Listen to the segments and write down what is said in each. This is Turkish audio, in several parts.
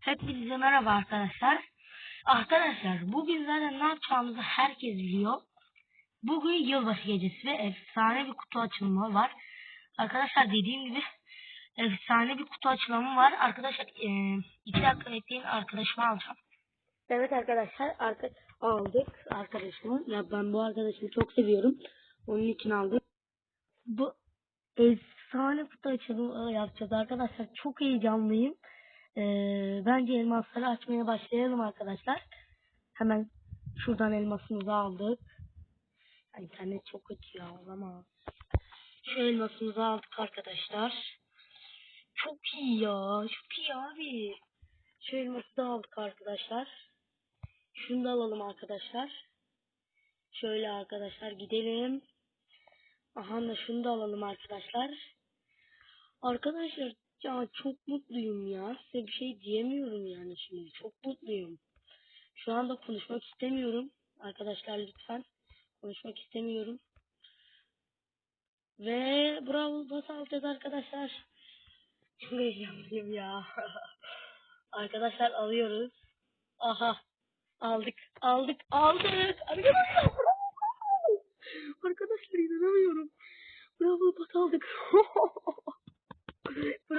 Hepinize merhaba arkadaşlar. Arkadaşlar bugün zaten ne yapacağımızı herkes biliyor. Bugün yılbaşı gecesi ve efsane bir kutu açılımı var. Arkadaşlar dediğim gibi efsane bir kutu açılımı var. Arkadaşlar e, iki dakika bekleyin arkadaşımı alacağım. Evet arkadaşlar arka aldık arkadaşımı. Ya ben bu arkadaşımı çok seviyorum. Onun için aldık. Bu efsane kutu açılımı yapacağız arkadaşlar. Çok heyecanlıyım. Ee, bence elmasları açmaya başlayalım arkadaşlar. Hemen şuradan elmasımızı aldık. Ay, internet çok kötü ya olamaz. Şu elmasımızı aldık arkadaşlar. Çok iyi ya. Çok iyi abi. Şu elması da aldık arkadaşlar. Şunu da alalım arkadaşlar. Şöyle arkadaşlar gidelim. Aha da şunu da alalım arkadaşlar. Arkadaşlar ya çok mutluyum ya. Size bir şey diyemiyorum yani şimdi. Çok mutluyum. Şu anda konuşmak istemiyorum. Arkadaşlar lütfen. Konuşmak istemiyorum. Ve bravo bas alacağız arkadaşlar. Çok heyecanlıyım ya. arkadaşlar alıyoruz. Aha. Aldık. Aldık. Aldık. Arkadaşlar bravo. Arkadaşlar inanamıyorum. Bravo bas aldık.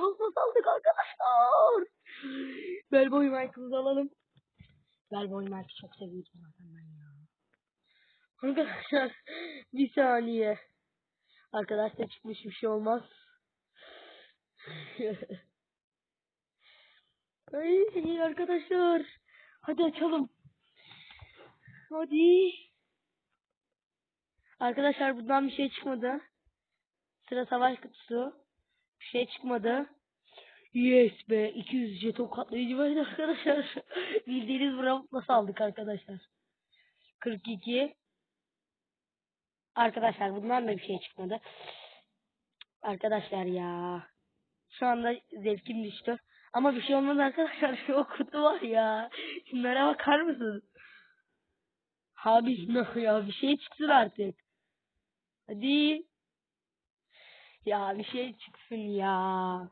Pas aldık arkadaşlar. Bellboy Michael'ı alalım. Bellboy Michael'ı çok seviyorum zaten ben ya. Arkadaşlar bir saniye. Arkadaşlar çıkmış bir şey olmaz. Ay arkadaşlar. Hadi açalım. Hadi. Arkadaşlar bundan bir şey çıkmadı. Sıra savaş kutusu. Bir şey çıkmadı. Yes be 200 jeton katlayıcı vardı arkadaşlar. Bildiğiniz bravo nasıl aldık arkadaşlar. 42 Arkadaşlar bundan da bir şey çıkmadı. Arkadaşlar ya. Şu anda zevkim düştü. Ama bir şey olmadı arkadaşlar. o kutu var ya. Şunlara bakar mısın? Abi ne ya bir şey çıksın artık. Hadi. Ya bir şey çıksın ya.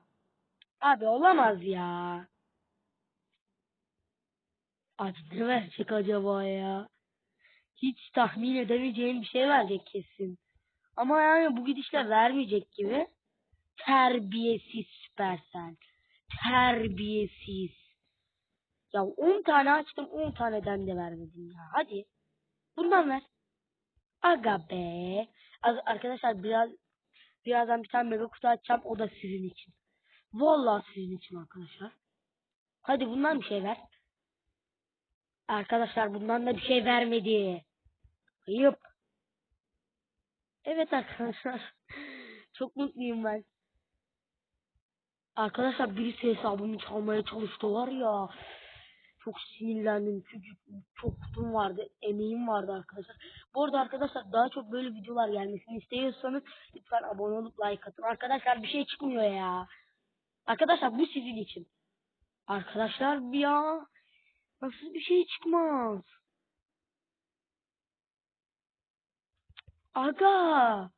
Abi olamaz ya. Abi ne verecek acaba ya? Hiç tahmin edemeyeceğim bir şey verecek kesin. Ama yani bu gidişle vermeyecek gibi. Terbiyesiz Supercell. Terbiyesiz. Ya 10 tane açtım 10 taneden de vermedim ya. Hadi. Bundan ver. Aga be. Arkadaşlar biraz birazdan bir tane mega kutu açacağım. O da sizin için. Vallahi sizin için arkadaşlar. Hadi bundan bir şey ver. Arkadaşlar bundan da bir şey vermedi. Ayıp. Evet arkadaşlar. Çok mutluyum ben. Arkadaşlar birisi hesabımı çalmaya çalıştı var ya. Çok sinirlendim çünkü çok kutum vardı, emeğim vardı arkadaşlar. Bu arada arkadaşlar daha çok böyle videolar gelmesini istiyorsanız lütfen abone olup like atın. Arkadaşlar bir şey çıkmıyor ya. Arkadaşlar bu sizin için. Arkadaşlar ya nasıl bir şey çıkmaz? Aga.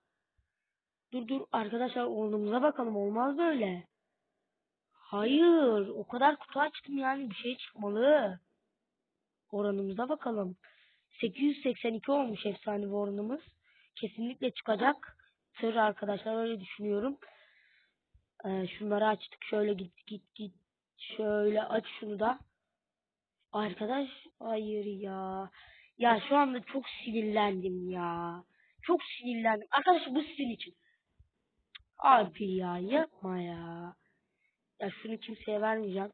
Dur dur arkadaşlar oğlumuza bakalım olmaz böyle. Hayır o kadar kutu açtım yani bir şey çıkmalı. Oranımıza bakalım. 882 olmuş efsane bir oranımız. Kesinlikle çıkacak. Tır arkadaşlar öyle düşünüyorum. Ee, şunları açtık. Şöyle git git git. Şöyle aç şunu da. Arkadaş hayır ya. Ya şu anda çok sinirlendim ya. Çok sinirlendim. Arkadaşlar bu sizin için. Abi ya yapma ya. Ya şunu kimseye vermeyeceğim.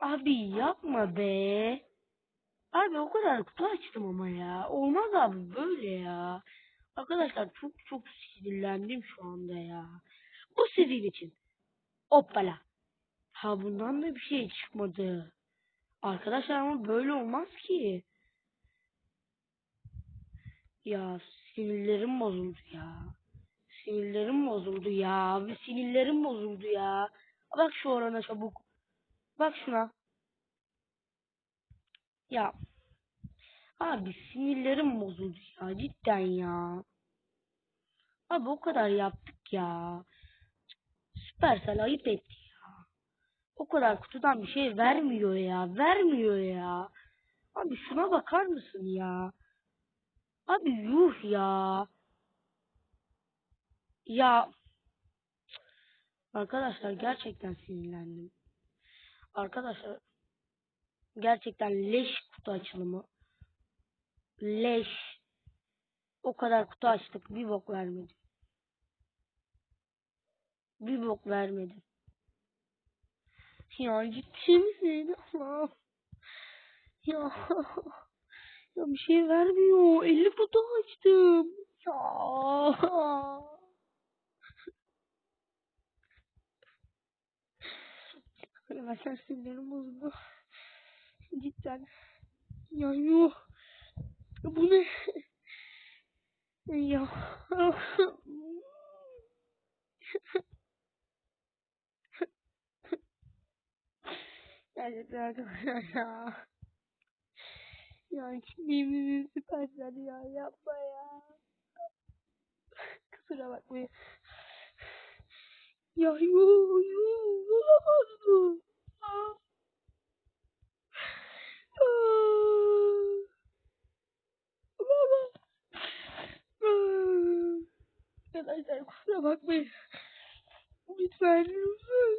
Abi yapma be. Abi o kadar kutu açtım ama ya. Olmaz abi böyle ya. Arkadaşlar çok çok sinirlendim şu anda ya. Bu sizin için. Hoppala. Ha bundan da bir şey çıkmadı. Arkadaşlar ama böyle olmaz ki. Ya sinirlerim bozuldu ya. Sinirlerim bozuldu ya. Ve sinirlerim bozuldu ya. Bak şu orana çabuk. Bak şuna. Ya. Abi sinirlerim bozuldu ya. Cidden ya. Abi o kadar yaptık ya. Süpersel ayıp etti ya. o kadar kutudan bir şey vermiyor ya. Vermiyor ya. Abi şuna bakar mısın ya? Abi yuh ya. Ya arkadaşlar gerçekten sinirlendim. Arkadaşlar gerçekten leş kutu açılımı. Leş. O kadar kutu açtık bir bok vermedi. Bir bok vermedi. Ya ciddi misin? Allah. Ya. Ya bir şey vermiyor. 50 kutu açtım. Ya. Arkadaşlar sinirlerim bozuldu. Cidden. Ya yok. Bu ne? Ya. Gerçekten arkadaşlar ya. Ya kimliğimizin süpersel ya yapma ya. Kusura bakmayın. Ya yuh yuh olamaz bu. Aa. Aa. Olamaz. Arkadaşlar kusura bakmayın. Lütfen lütfen.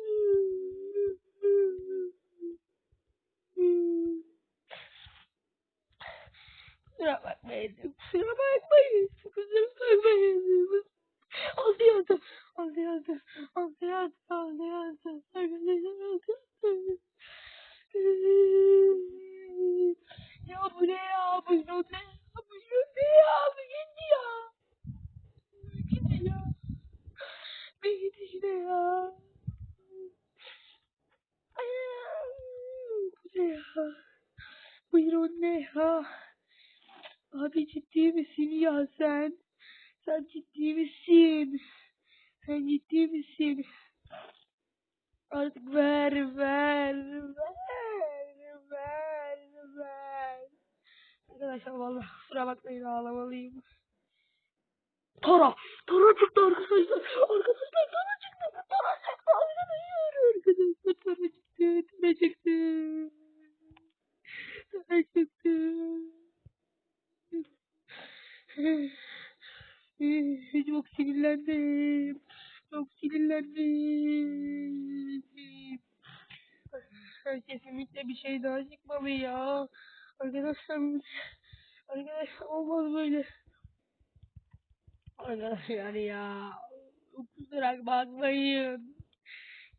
Kusura bakmayın. Kusura bakmayın. Kusura bakmayın. Altı yazdım. Altı yazdım. Altı yazdım. Altı yazdım. Arkadaşlar yazdım. Ya bu ne ya? Bu ne ya? Bu ne ya? Bu gitti ya. Bu gitti ya. Bu gitti işte ya. Bu ne ya? Buyurun ne ya? Abi ciddi misin ya sen? Sen ciddi misin? Sen ciddi misin? Artık ver, ver, ver, ver, ver. Arkadaşlar vallahi kusura bakmayın ağlamalıyım. Tara, Tara çıktı arkadaşlar. Arkadaşlar Tara çıktı. Tara çıktı arkadaşlar. Arkadaşlar Tara çıktı. Tara çıktı. Tara çıktı. Çok sinirlendim. Çok sinirlendim. Kesinlikle bir şey daha çıkmalı ya. Arkadaşlar, arkadaşlar olmaz böyle. Arkadaşlar ya. Kusura bakmayın.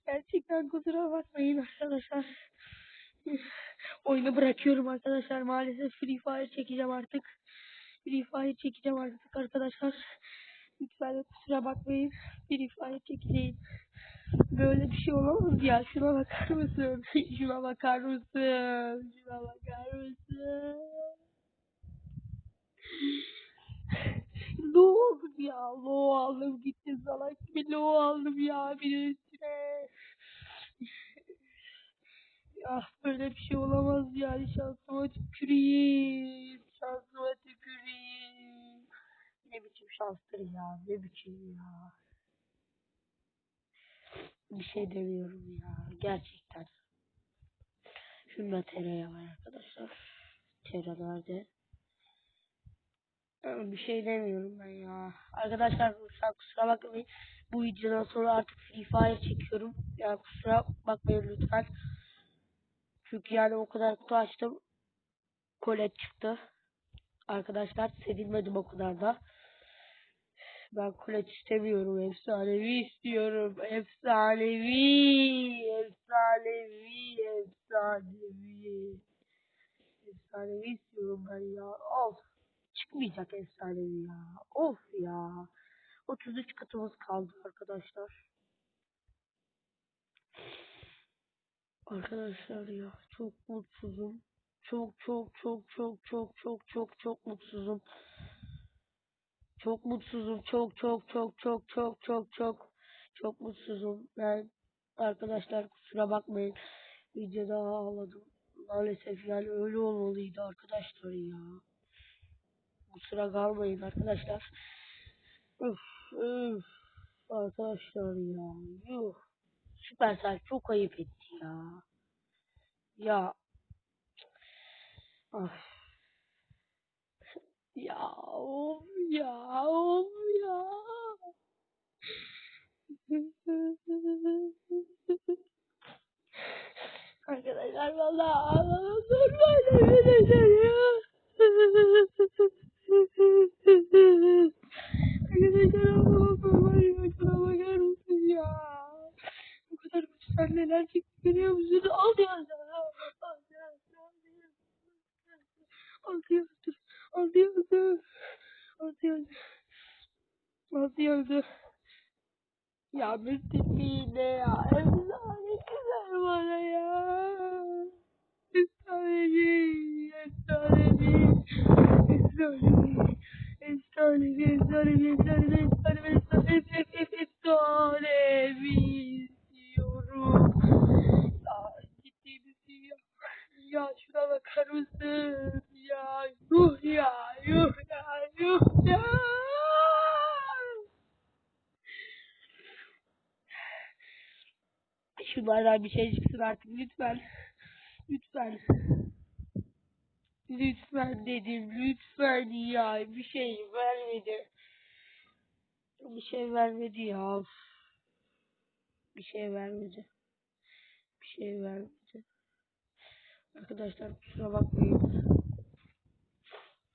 Gerçekten kusura bakmayın arkadaşlar. Oyunu bırakıyorum arkadaşlar. Maalesef Free Fire çekeceğim artık. Free Fire çekeceğim artık arkadaşlar. Lütfen kusura bakmayın. Free Fire çekeceğim. Böyle bir şey olamaz ya. Şuna bakar mısın? Şuna bakar mısın? Şuna bakar mısın? Ne oldu ya? Lo aldım gitti salak gibi lo aldım ya bir üstüne. Ya böyle bir şey olamaz yani şansıma tüküreyim. Şansıma. Ne biçim şanstır ya ne biçim ya. Bir şey demiyorum ya gerçekten. Şunda tereyağı var arkadaşlar. Tere nerede? Bir şey demiyorum ben ya. Arkadaşlar lütfen kusura bakmayın. Bu videodan sonra artık Free Fire çekiyorum. Yani kusura bakmayın lütfen. Çünkü yani o kadar kutu açtım. Kolet çıktı. Arkadaşlar sevinmedim o kadar da. Ben kolet istemiyorum. Efsanevi istiyorum. Efsanevi. Efsanevi. Efsanevi. Efsanevi istiyorum ben ya. Of. Çıkmayacak efsanevi ya. Of ya. 33 katımız kaldı arkadaşlar. Arkadaşlar ya çok mutsuzum. Çok çok çok çok çok çok çok çok mutsuzum. Çok mutsuzum. Çok çok çok çok çok çok çok çok mutsuzum. Ben arkadaşlar kusura bakmayın. Videoda ağladım. Maalesef yani öyle olmalıydı arkadaşlar ya. Kusura kalmayın arkadaşlar. Üf, üf. Arkadaşlar ya. Yuh. Süpersel çok ayıp etti ya. Ya. Of. Ya of ya of ya. Arkadaşlar valla normal arkadaşlar ya. Arkadaşlar Allah'ım normal ya. Şuna bakar mısın ya? Bu kadar güçler neler çekti görüyor musun? Al ya. Al ya. Altı yazdı. Altı yazdı. Yazdı. Altı yazdı. Ya Mesut yine ya. Efsane güzel bana ya. Efsanevi. Efsanevi. Efsanevi. Efsanevi. Efsanevi. Efsanevi. Efsanevi. Efsanevi. Efsanevi. Diyorum. Ya ciddi misin ya? Ya şuna bakar mısın? Ya yuh ya yuh ya yuh ya. Şunlardan bir şey çıksın artık lütfen. Lütfen. Lütfen dedim lütfen ya bir şey vermedi. Bir şey vermedi ya. Bir şey vermedi. Bir şey vermedi. Arkadaşlar kusura bakmayın.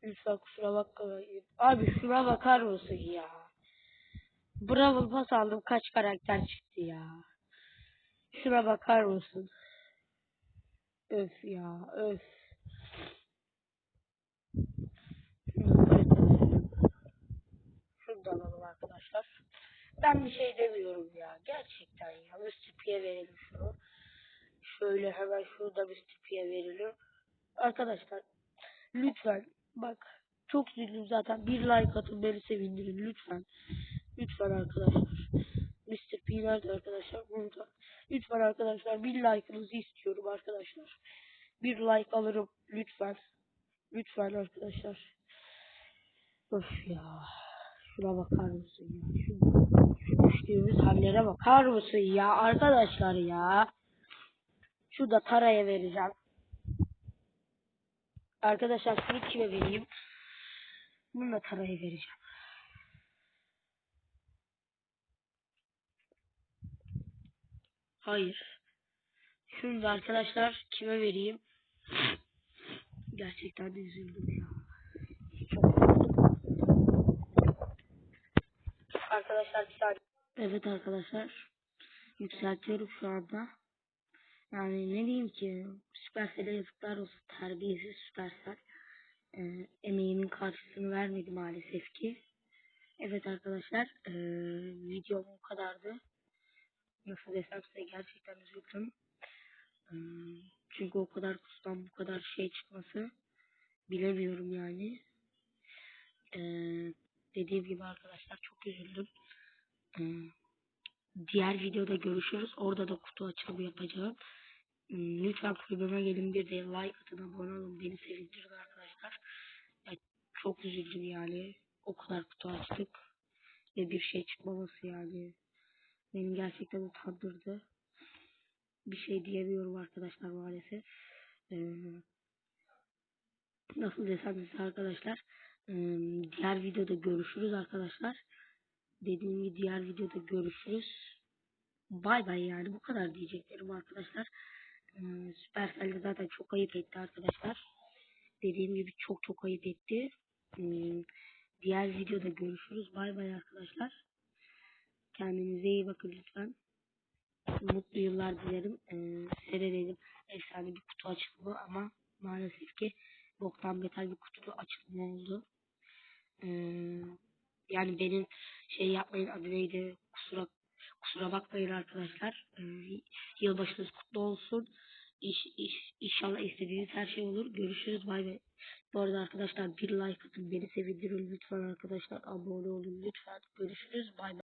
Lütfen kusura bakmayın. Abi şuna bakar mısın ya? Bravo pas aldım kaç karakter çıktı ya. Şuna bakar mısın? Öf ya öf. Şunu böyle koyalım. Şunu da alalım arkadaşlar. Ben bir şey demiyorum ya. Gerçekten ya. Müstipiye verelim şunu. Şöyle hemen şurada Müstipiye verelim. Arkadaşlar lütfen bak çok üzüldüm zaten. Bir like atın beni sevindirin lütfen. Lütfen arkadaşlar. Mr. P nerede arkadaşlar? Burada. Lütfen arkadaşlar bir like'ınızı istiyorum arkadaşlar. Bir like alırım lütfen. Lütfen arkadaşlar. Of ya. Şuna bakar mısın ya? Şu, şu düştüğümüz hallere bakar mısın ya? Arkadaşlar ya. Şu da Tara'ya vereceğim. Arkadaşlar şunu kime vereyim? Bunu da Tara'ya vereceğim. Hayır. Da arkadaşlar kime vereyim? Gerçekten de üzüldüm ya. Arkadaşlar bir saniye. Evet arkadaşlar. Yükseltiyorum şu anda. Yani ne diyeyim ki Supercell'e yazıklar olsun terbiyesiz Supercell. Ee, emeğimin karşısını vermedi maalesef ki. Evet arkadaşlar ee, videom bu kadardı. Nasıl desem size gerçekten üzüldüm. Ee, çünkü o kadar kutudan bu kadar şey çıkması bilemiyorum yani. Ee, dediğim gibi arkadaşlar çok üzüldüm. Ee, diğer videoda görüşürüz. Orada da kutu açılımı yapacağım. Hmm, Lütfen kulübüme gelin bir de like atın abone olun. Beni sevindirin arkadaşlar. Çok üzüldüm yani. O kadar kutu açtık. Ve bir şey çıkmaması yani. Beni gerçekten utandırdı. Bir şey diyemiyorum arkadaşlar maalesef. Ee, nasıl desem size arkadaşlar. Ee, diğer videoda görüşürüz arkadaşlar. Dediğim gibi diğer videoda görüşürüz. Bay bay yani bu kadar diyeceklerim arkadaşlar. Ee, Supercell de zaten çok ayıp etti arkadaşlar. Dediğim gibi çok çok ayıp etti. Ee, diğer videoda görüşürüz. Bay bay arkadaşlar. Kendinize iyi bakın lütfen. Mutlu yıllar dilerim. Ee, size efsane bir kutu açılımı ama maalesef ki boktan beter bir kutu açılımı oldu. Ee, yani benim şey yapmayın adı neydi kusura kusura bakmayın arkadaşlar. Ee, yılbaşınız kutlu olsun. İş, iş, inşallah istediğiniz her şey olur. Görüşürüz. Bay bay. Bu arada arkadaşlar bir like atın. Beni sevindirin lütfen arkadaşlar. Abone olun lütfen. Görüşürüz. Bay bay.